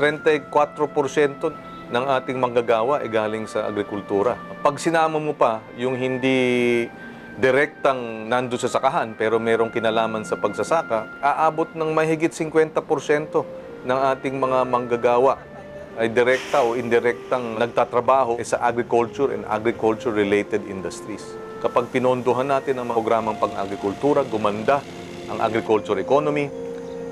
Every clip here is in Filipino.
Treinta y cuatro por ciento. Ng ating manggagawa ay galing sa agrikultura. Pag sinama mo pa yung hindi direktang nando sa sakahan pero merong kinalaman sa pagsasaka, aabot ng mahigit 50% ng ating mga manggagawa ay direkta o indirektang nagtatrabaho sa agriculture and agriculture-related industries. Kapag pinondohan natin ang programang pang-agrikultura, gumanda ang agriculture economy,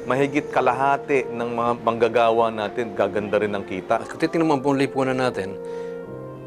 mahigit kalahati ng mga manggagawa natin gaganda rin ang kita. Kung titingnan mo po ang lipunan natin,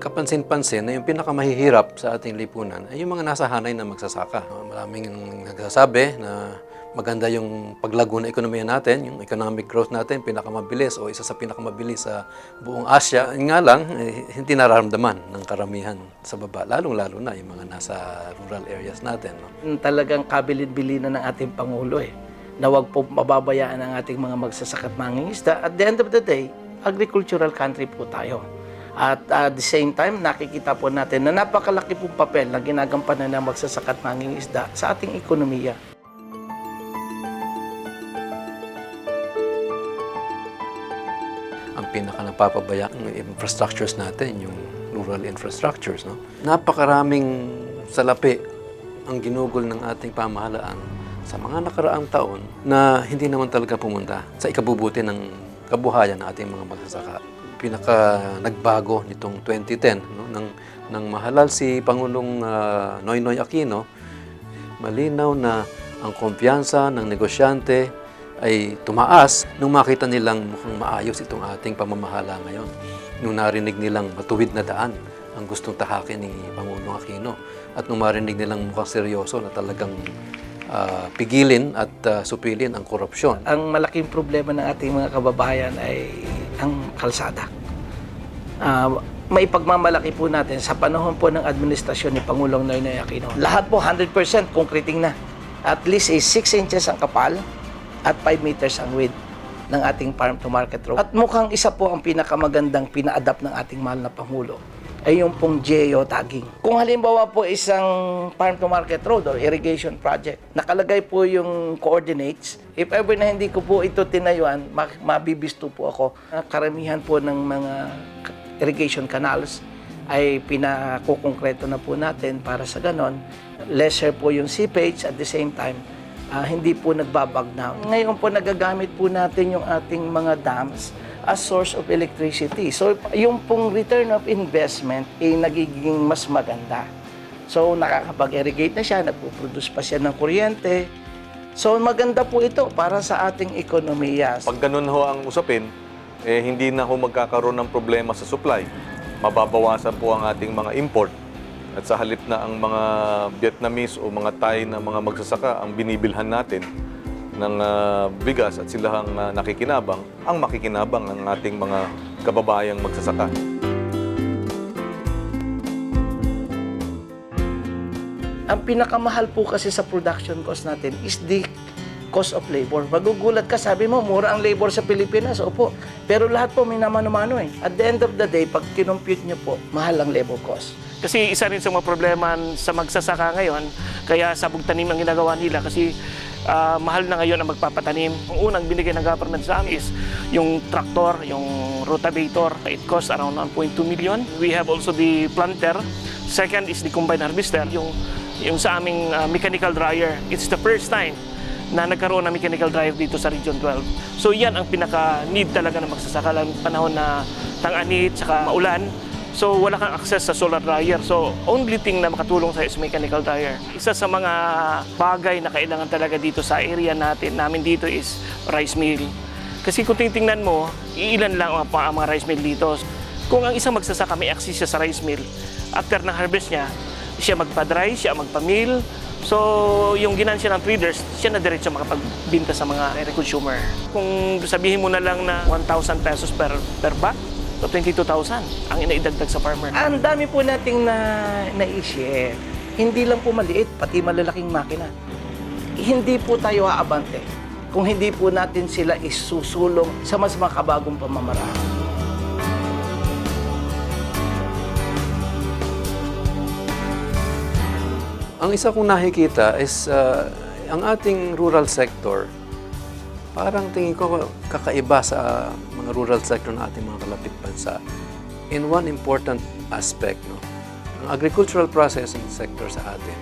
kapansin-pansin na yung pinakamahihirap sa ating lipunan ay yung mga nasa hanay na magsasaka. Maraming nagsasabi na maganda yung paglago ng ekonomiya natin, yung economic growth natin, pinakamabilis o isa sa pinakamabilis sa buong Asia. Nga lang, eh, hindi nararamdaman ng karamihan sa baba, lalong-lalo na yung mga nasa rural areas natin. No? talagang kabilin-bilinan ng ating Pangulo eh, na wag po mababayaan ang ating mga magsasaka at mangingisda. At the end of the day, agricultural country po tayo. At uh, at the same time, nakikita po natin na napakalaki pong papel na ginagampanan ng magsasaka at mangingisda sa ating ekonomiya. ang pinaka napapabaya ng infrastructures natin, yung rural infrastructures. No? Napakaraming salapi ang ginugol ng ating pamahalaan sa mga nakaraang taon na hindi naman talaga pumunta sa ikabubuti ng kabuhayan ng ating mga magsasaka. Pinaka nagbago nitong 2010 no? nang, nang mahalal si Pangulong ah, Noynoy Aquino, malinaw na ang kumpiyansa ng negosyante ay tumaas nung makita nilang mukhang maayos itong ating pamamahala ngayon. Nung narinig nilang matuwid na daan ang gustong tahakin ni Pangulong Aquino at nung marinig nilang mukhang seryoso na talagang ah, pigilin at ah, supilin ang korupsyon. Ang malaking problema ng ating mga kababayan ay ang kalsada. Ah, may pagmamalaki po natin sa panahon po ng administrasyon ni Pangulong Noynoy Aquino. Lahat po 100% concreting na. At least is 6 inches ang kapal at 5 meters ang width ng ating farm to market road. At mukhang isa po ang pinakamagandang pina-adapt ng ating mahal na Pangulo ay yung pong geo tagging. Kung halimbawa po isang farm to market road or irrigation project, nakalagay po yung coordinates. If ever na hindi ko po ito tinayuan, ma- mabibisto po ako. Karamihan po ng mga irrigation canals ay pinakukongkreto na po natin para sa ganon. Lesser po yung seepage at the same time, ah, hindi po nagbabagnaw. Ngayon po nagagamit po natin yung ating mga dams as source of electricity. So yung pong return of investment ay nagiging mas maganda. So nakakapag-irrigate na siya, nagpo-produce pa siya ng kuryente. So maganda po ito para sa ating ekonomiya. Pag ganun ho ang usapin, eh, hindi na ho magkakaroon ng problema sa supply. Mababawasan po ang ating mga import. At sa halip na ang mga Vietnamese o mga Thai na mga magsasaka ang binibilhan natin ng ah, bigas at sila ang ah, nakikinabang, ang makikinabang ang ating mga kababayang magsasaka. Ang pinakamahal po kasi sa production cost natin is the cost of labor. Magugulat ka, sabi mo, mura ang labor sa Pilipinas. Opo. Pero lahat po may namano-mano eh. At the end of the day, pag kinumpute nyo po, mahal ang labor cost. Kasi isa rin sa mga problema sa magsasaka ngayon, kaya sabog tanim ang ginagawa nila kasi ah, mahal na ngayon ang magpapatanim. Ang unang binigay ng government sa amin is yung tractor, yung rotavator. It costs around 1.2 million. We have also the planter. Second is the combine harvester, yung, yung sa aming ah, mechanical dryer. It's the first time na nagkaroon ng mechanical dryer dito sa Region 12. So yan ang pinaka-need talaga ng magsasaka lang panahon na tang-anit, saka maulan. So wala kang access sa solar dryer. So only thing na makatulong sa is mechanical dryer. Isa sa mga bagay na kailangan talaga dito sa area natin, namin dito is rice mill. Kasi kung titingnan mo, iilan lang ang, ang mga rice mill dito. Kung ang isang magsasaka may access siya sa rice mill, after ng harvest niya, siya magpa-dry, siya magpa-mill. So, yung ginansya ng traders, siya na diretso makapagbinta sa mga consumer. Kung sabihin mo na lang na 1,000 pesos per, per bag, So 22,000 ang inaidagdag sa farmer. Ang dami po nating na na-share. Hindi lang po maliit, pati malalaking makina. Hindi po tayo aabante kung hindi po natin sila isusulong sa mas makabagong pamamaraan. Ang isa kong nakikita is uh, ang ating rural sector, parang tingin ko kakaiba sa mga rural sector ng ating mga kalapit bansa in one important aspect. No? Ang agricultural processing sector sa atin,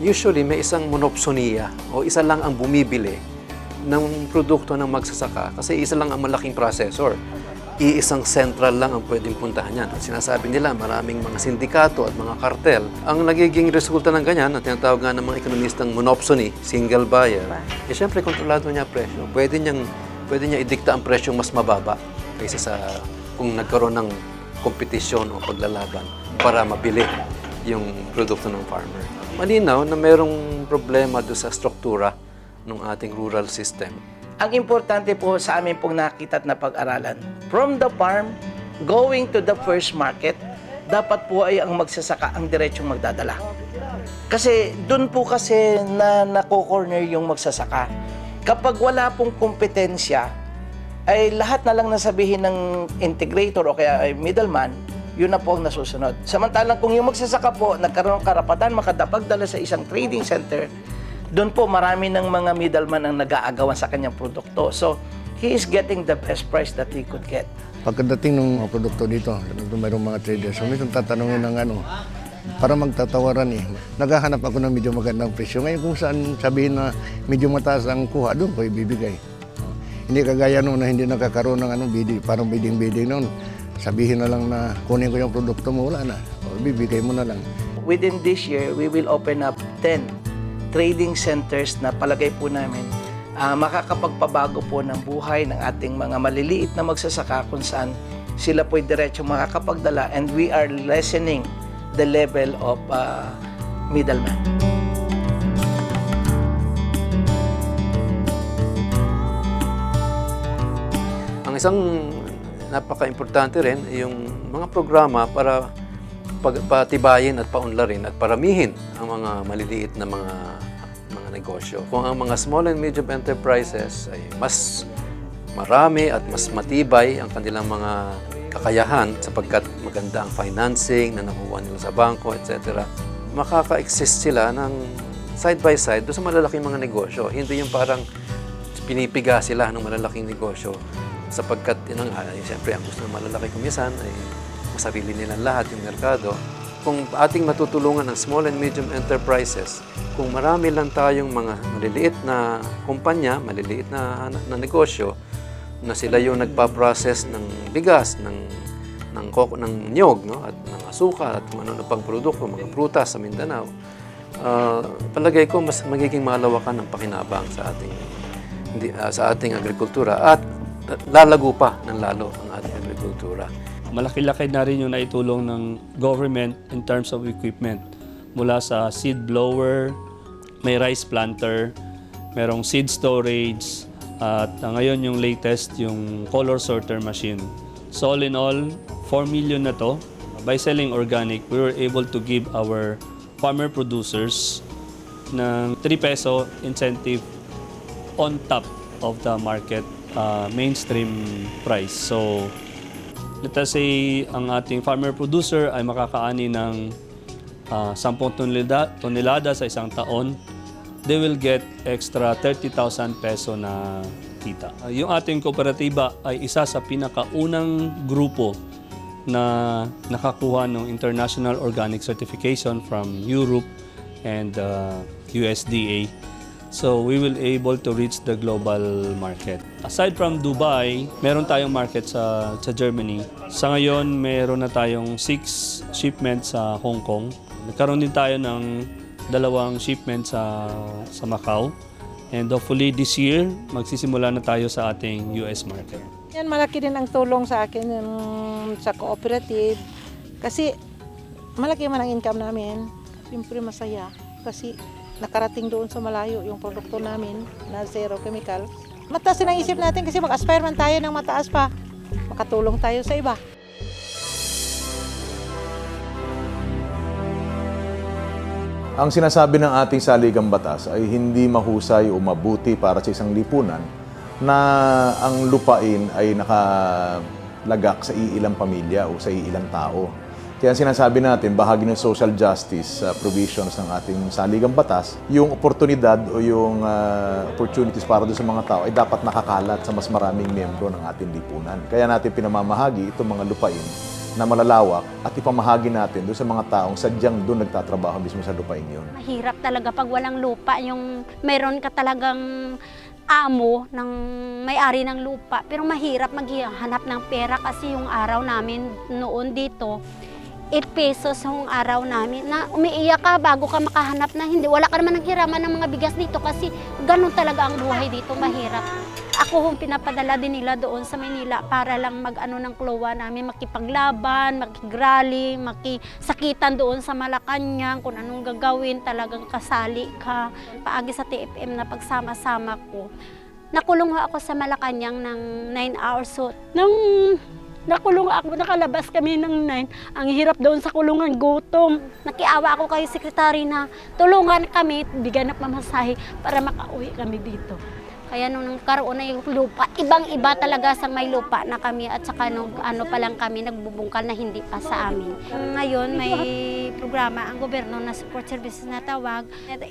usually may isang monopsoniya o isa lang ang bumibili ng produkto ng magsasaka kasi isa lang ang malaking processor. Iisang central lang ang pwedeng puntahan yan. At sinasabi nila, maraming mga sindikato at mga kartel. Ang nagiging resulta ng ganyan, at tinatawag nga ng mga ekonomistang monopsony, single buyer, eh syempre kontrolado niya presyo. Pwede niyang pwede niya idikta ang presyong mas mababa kaysa sa kung nagkaroon ng kompetisyon o paglalaban para mabili yung produkto ng farmer. Malinaw na merong problema doon sa struktura ng ating rural system. Ang importante po sa amin pong nakita at napag-aralan, from the farm, going to the first market, dapat po ay ang magsasaka ang diretsong magdadala. Kasi doon po kasi na nako-corner yung magsasaka. Kapag wala pong kompetensya, ay lahat na lang nasabihin ng integrator o kaya ay middleman, yun na po ang nasusunod. Samantalang kung yung magsasaka po, nagkaroon ng karapatan makadapagdala sa isang trading center, doon po marami ng mga middleman ang nag-aagawan sa kanyang produkto. So, he is getting the best price that he could get. Pagkadating ng mga produkto dito, mayroong mga traders, so minsan tatanungin ng ano, para magtatawaran eh. Naghahanap ako ng medyo magandang presyo. Ngayon kung saan sabihin na medyo mataas ang kuha, doon ko ibibigay. Hindi kagaya noon na hindi nakakaroon ng ano, bidding, parang bidding-bidding noon. Sabihin na lang na kunin ko yung produkto mo, wala na. O, bibigay mo na lang. Within this year, we will open up 10 trading centers na palagay po namin ah, makakapagpabago po ng buhay ng ating mga maliliit na magsasaka kung saan sila po'y diretso makakapagdala and we are lessening the level of ah, middleman. Ang isang napaka-importante rin yung mga programa para pagpatibayin at paunlarin at paramihin ang mga maliliit na mga mga negosyo. Kung ang mga small and medium enterprises ay mas marami at mas matibay ang kanilang mga kakayahan sapagkat maganda ang financing na nakuha nila sa bangko, etc. Makaka-exist sila ng side by side doon sa malalaking mga negosyo. Hindi yung parang pinipiga sila ng malalaking negosyo sapagkat yun ang, ay, siyempre ang gusto ng malalaki kumisan ay masarili nilang lahat yung merkado. Kung ating matutulungan ng small and medium enterprises, kung marami lang tayong mga maliliit na kumpanya, maliliit na, na negosyo, na sila yung nagpa-process ng bigas, ng ng koko, ng niyog, no? at ng asuka at ano pang produkto, mga prutas sa Mindanao. Ah, palagay ko mas magiging malawakan ang pakinabang sa ating ah, sa ating agrikultura at lalago pa ng lalo ang ating agrikultura. Malaki-laki na rin yung naitulong ng government in terms of equipment. Mula sa seed blower, may rice planter, merong seed storage, at ah, ngayon yung latest, yung color sorter machine. So all in all, 4 million na to. By selling organic, we were able to give our farmer producers ng 3 peso incentive on top of the market uh, mainstream price. So, let us say ang ating farmer producer ay makakaani ng uh, 10 tonelada, tonelada sa isang taon, they will get extra 30,000 peso na kita. Uh, yung ating kooperatiba ay isa sa pinakaunang grupo na nakakuha ng International Organic Certification from Europe and uh, USDA. So we will able to reach the global market. Aside from Dubai, meron tayong market sa sa Germany. Sa ngayon, meron na tayong six shipments sa Hong Kong. Nagkaroon din tayo ng dalawang shipments sa sa Macau. And hopefully this year, magsisimula na tayo sa ating US market. Yan, malaki din ang tulong sa akin yung sa cooperative. Kasi malaki man ang income namin. Siyempre masaya. Kasi nakarating doon sa malayo yung produkto namin na zero chemical. Mataas na isip natin kasi mag-aspire man tayo ng mataas pa. Makatulong tayo sa iba. Ang sinasabi ng ating saligang batas ay hindi mahusay o mabuti para sa isang lipunan na ang lupain ay nakalagak sa iilang pamilya o sa iilang tao. Kaya sinasabi natin, bahagi ng social justice uh, provisions ng ating saligang batas, yung oportunidad o yung uh, opportunities para doon sa mga tao ay dapat nakakalat sa mas maraming miyembro ng ating lipunan. Kaya natin pinamamahagi itong mga lupain na malalawak at ipamahagi natin doon sa mga taong sadyang doon nagtatrabaho mismo sa lupain yun. Mahirap talaga pag walang lupa, yung meron ka talagang amo ng may-ari ng lupa. Pero mahirap maghanap ng pera kasi yung araw namin noon dito, 8 pesos yung araw namin na umiiyak ka bago ka makahanap na hindi. Wala ka naman ng hiraman ng mga bigas dito kasi ganun talaga ang buhay dito, mahirap. Ako hong pinapadala din nila doon sa Manila para lang mag-ano ng klowa namin, makipaglaban, makigrally, makisakitan doon sa Malacanang, kung anong gagawin, talagang kasali ka. Paagi sa TFM na pagsama-sama ko. Nakulong ako sa Malacanang ng 9 hours. So, nung nakulong ako, nakalabas kami ng 9, ang hirap doon sa kulungan, gutom. Nakiawa ako kay sekretary na tulungan kami, bigyan ng pamasahe para makauwi kami dito. Kaya nung nagkaroon na yung lupa, ibang-iba talaga sa may lupa na kami at saka nung ano pa lang kami nagbubungkal na hindi pa sa amin. Ngayon may programa ang gobyerno na support services na tawag.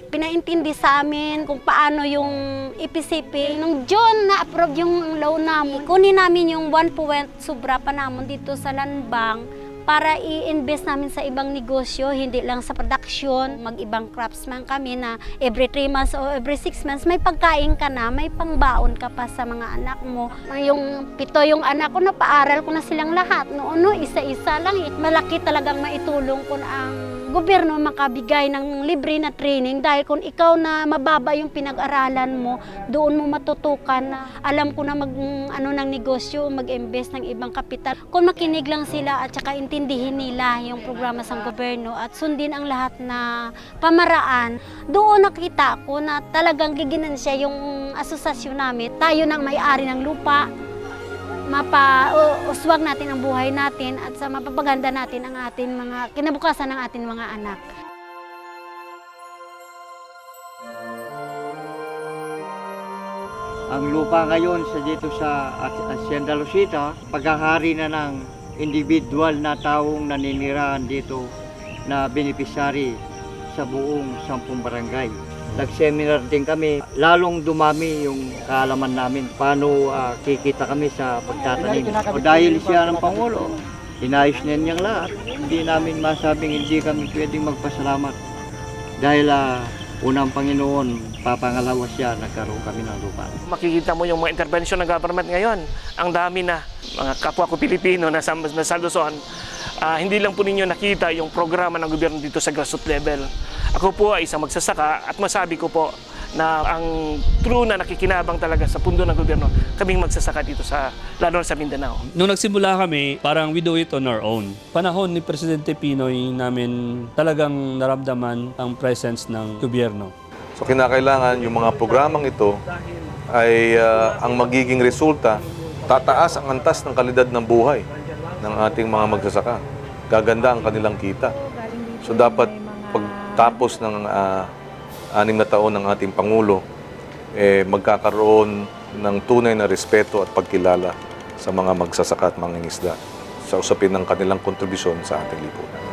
Pinaintindi sa amin kung paano yung IPCP. Nung June na-approve yung loan namin, kunin namin yung 1 point sobra pa namin dito sa land bank para i-invest namin sa ibang negosyo, hindi lang sa production. Mag-ibang craftsman kami na every 3 months o every 6 months may pagkain ka na, may pangbaon ka pa sa mga anak mo. Yung pito yung anak ko, napaaral ko na silang lahat. Noon, no, isa-isa lang. eh. Malaki talagang maitulong ko na ang gobyerno makabigay ng libre na training dahil kung ikaw na mababa yung pinag-aralan mo, doon mo matutukan na alam ko na mag ano ng negosyo, mag-invest ng ibang kapital. Kung makinig lang sila at saka intindihin nila yung programa sa gobyerno at sundin ang lahat na pamaraan, doon nakita ko na talagang giginan siya yung asosasyon namin. Tayo nang may-ari ng lupa, mapa-uswag natin ang buhay natin at sa mapapaganda natin ang ating mga kinabukasan ng ating mga anak. Ang lupa ngayon sa dito sa Hacienda Lucita, paghahari na ng individual na taong naninirahan dito na beneficiary sa buong sampung barangay. Nag-seminar din kami, lalong dumami yung kaalaman namin paano ah, kikita kami sa pagtatanim. O dahil siya ng Pangulo, inayos niya niyang lahat. Hindi namin masabing hindi kami pwedeng magpasalamat. Dahil ah, unang Panginoon, papangalawa siya, nagkaroon kami ng lupa. Makikita mo yung mga intervention ng government ngayon. Ang dami na mga kapwa ko Pilipino na sa, na. Ah, hindi lang po ninyo nakita yung programa ng gobyerno dito sa grassroots level. Ako po ay isang magsasaka at masabi ko po na ang true na nakikinabang talaga sa pundo ng gobyerno, kaming magsasaka dito sa, lalo na sa Mindanao. Nung nagsimula kami, parang we do it on our own. Panahon ni Presidente Pinoy namin talagang naramdaman ang presence ng gobyerno. So kinakailangan yung mga programang ito ay ah, ang magiging resulta, tataas ang antas ng kalidad ng buhay ng ating mga magsasaka. Gaganda ang kanilang kita. So dapat pagtapos ng ah, anim na taon ng ating Pangulo, eh, magkakaroon ng tunay na respeto at pagkilala sa mga magsasaka at mangingisda sa usapin ng kanilang kontribusyon sa ating lipunan.